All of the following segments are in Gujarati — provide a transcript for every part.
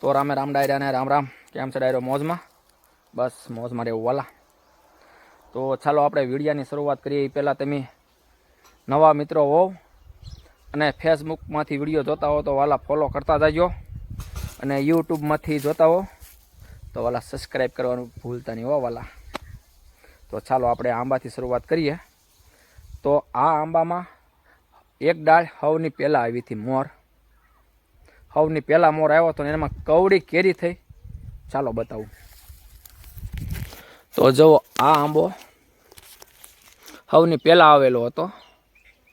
તો રામે રામ ડાયરાને રામ રામ. કેમ છે ડાયરો મોજમાં? બસ મોજમાં રહેવું, વાલા. તો ચાલો આપણે વિડીયાની શરૂઆત કરીએ. એ પહેલાં તમે નવા મિત્રો હોવ અને ફેસબુકમાંથી વીડિયો જોતા હો તો વાલા ફોલો કરતા જાજો અને યુટ્યુબમાંથી જોતા હો તો વાલા સબસ્ક્રાઈબ કરવાનું ભૂલતા નહીં હો, વાલા. તો ચાલો આપણે આંબાથી શરૂઆત કરીએ. તો આ આંબામાં એક ડાળ હવની પહેલાં આવી હતી, મોર. હવની પહેલાં મોર આવ્યો હતો ને એમાં કવડી કેરી થઈ. ચાલો બતાવું. તો જુઓ, આ આંબો હવની પહેલાં આવેલો હતો.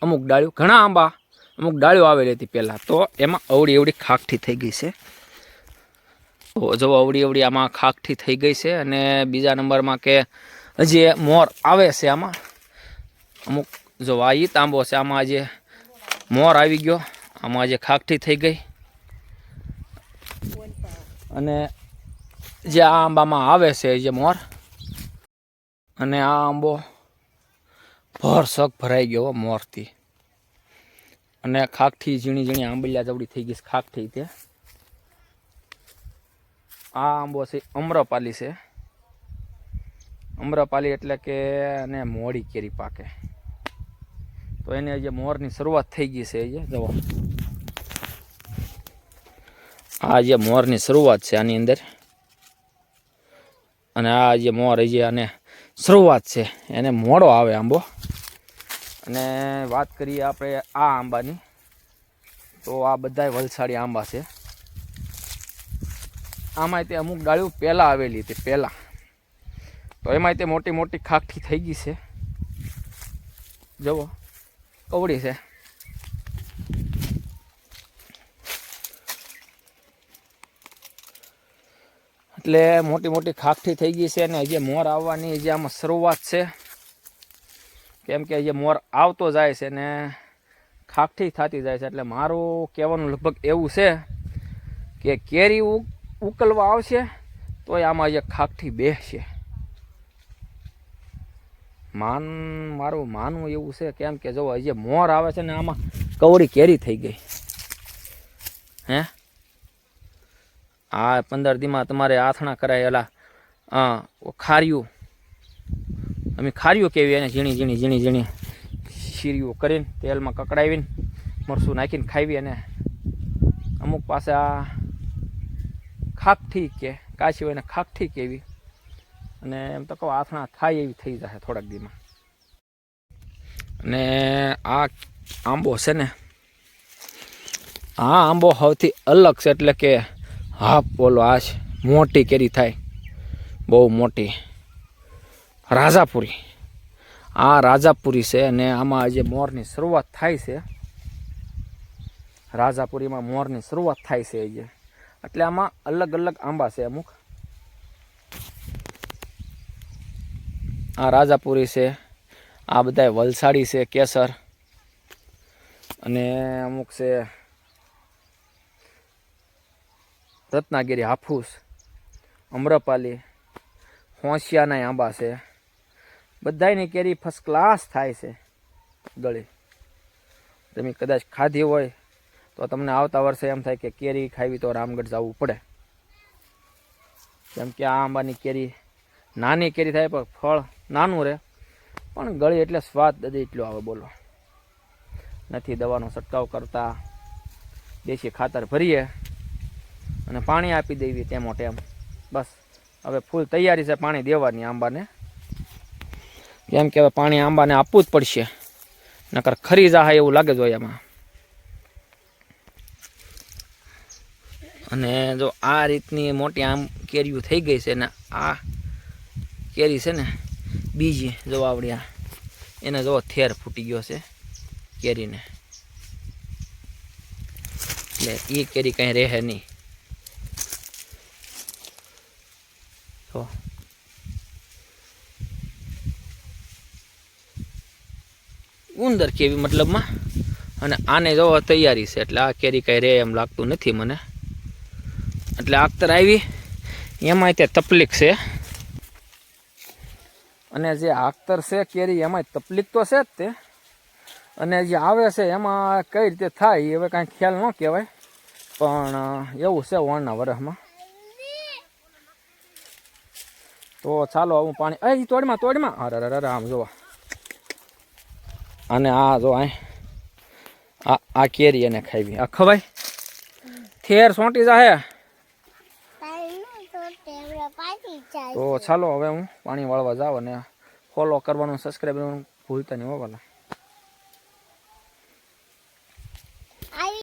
અમુક ડાળીઓ, ઘણા આંબા અમુક ડાળીઓ આવેલી હતી પહેલાં. તો એમાં અવડી અવડી ખાખઠી થઈ ગઈ છે. તો જો અવડી અવડી આમાં ખાખઠી થઈ ગઈ છે અને બીજા નંબરમાં કે હજી મોર આવે છે આમાં. અમુક જો આ ઈ તાંબો છે. આમાં આજે મોર આવી ગયો, આમાં આજે ખાખઠી થઈ ગઈ. અને જે આ આંબામાં આવે છે જે મોર, અને આ આંબો ભરસક ભરાઈ ગયો મોરથી. અને ખાકઠી ઝીણી ઝીણી આંબલિયા જવડી થઈ ગઈ છે ખાકઠી તે. આ આંબો છે, અમ્રપાલી છે. અમ્રપાલી એટલે કે અને મોડી કેરી પાકે. તો એને જે મોરની શરૂઆત થઈ ગઈ છે એ જુઓ આ જે મોરની શરૂઆત છે આની અંદર. અને આ જે મોર જે અને શરૂઆત છે. એને મોડો આવે આંબો. અને વાત કરીએ આપણે આ આંબાની. તો આ બધાય વલસાડી આંબા છે. આમાં તે અમુક ડાળીઓ પહેલાં આવેલી હતી, પહેલાં. તો એમાં તે મોટી મોટી ખાખી થઈ ગઈ છે. જુઓ, કવડી છે. એટલે મોટી મોટી ખાખઠી થઈ ગઈ છે અને જે મોર આવવાની જે આમાં શરૂઆત છે. કેમ કે જે મોર આવતો જાય છે ને ખાખઠી થતી જાય છે. એટલે મારું કહેવાનું લગભગ એવું છે કે કેરી ઉકલવા આવશે તોય આમાં જે ખાખઠી બેસશે માન, મારું માનવું એવું છે કેમ કે જો હજી મોર આવે છે ને આમાં કવડી કેરી થઈ ગઈ. હે? આ પંદર દીમાં તમારે આથણા કરાયેલા ખાર્યું અમે ખાર્યું કેવી એને ઝીણી ઝીણી ઝીણી ઝીણી શીર્યું કરીને તેલમાં કકડાવીને મરસું નાખીને ખાવી અને અમુક પાસે આ ખાકઠી કે કાશી હોય ને ખાકઠી કેવી અને એમ તો કહું આથણા થાય એવી થઈ જશે થોડાક દીમાં. અને આ આંબો છે ને, આ આંબો સૌથી અલગ છે એટલે કે હાફ બોલો, આ છે. મોટી કેરી થાય. બહુ મોટી. રાજાપુરી. આ રાજાપુરી છે અને આમાં જે મોરની શરૂઆત થાય છે, રાજાપુરીમાં મોરની શરૂઆત થાય છે જે. એટલે આમાં અલગ અલગ આંબા છે અમુક. આ રાજાપુરી છે, આ બધા વલસાડી છે, કેસર અને અમુક છે રત્નાગીરી હાફૂસ, અમ્રપાલી, હોંશિયાના આંબા છે. બધાયની કેરી ફર્સ્ટ ક્લાસ થાય છે ગળી. તમે કદાચ ખાધી હોય તો તમને આવતા વર્ષે એમ થાય કે કેરી ખાવી તો રામગઢ જવું પડે. કેમ કે આ આંબાની કેરી નાની કેરી થાય પણ ફળ નાનું રહે. પણ ગળી એટલે સ્વાદ દદી એટલો આવે બોલો. નથી દવાનો છંટકાવ કરતા, દેશી ખાતર ભરીએ. અને પાણી આપી દેવી તેમ ટેમ બસ. હવે ફૂલ તૈયારી છે પાણી દેવાની આંબાને. કેમ કે હવે પાણી આંબાને આપવું જ પડશે. નકર ખરી જાહે એવું લાગે જોઈએ એમાં અને જો આ રીતની મોટી આમ કેરીઓ થઈ ગઈ છે ને આ કેરી છે ને બીજી જો આવડી એને જો થેર ફૂટી ગયો છે કેરીને. એટલે એ કેરી કંઈ રહે નહીં. તો ઉંદર કેવી મતલબમાં? અને આને જોવા તૈયારી છે, એટલે આ કેરી કાંઈ રહે એમ લાગતું નથી મને. એટલે આખતર આવી. એમાંય તે તકલીફ છે. અને જે આખતર છે કેરી, એમાંય તકલીફ તો છે જ તે. અને જે આવે છે, એમાં કઈ રીતે થાય હવે કાંઈ ખ્યાલ ન કહેવાય. પણ એવું છે વણના વરસમાં તો ચાલો હું પાણી એ તોડમાં તોડમાં. અરે અરે આમ જોવા. અને આ જો આ આ આ કેરી એને ખાવી આ ખવાય. થેર સોંટી જાહે. તો ચાલો, હવે હું પાણી વાળવા જાઉં અને ફોલો કરવાનું સબસ્ક્રાઈબ કરવાનું ભૂલતા નહીં હો, ભલા.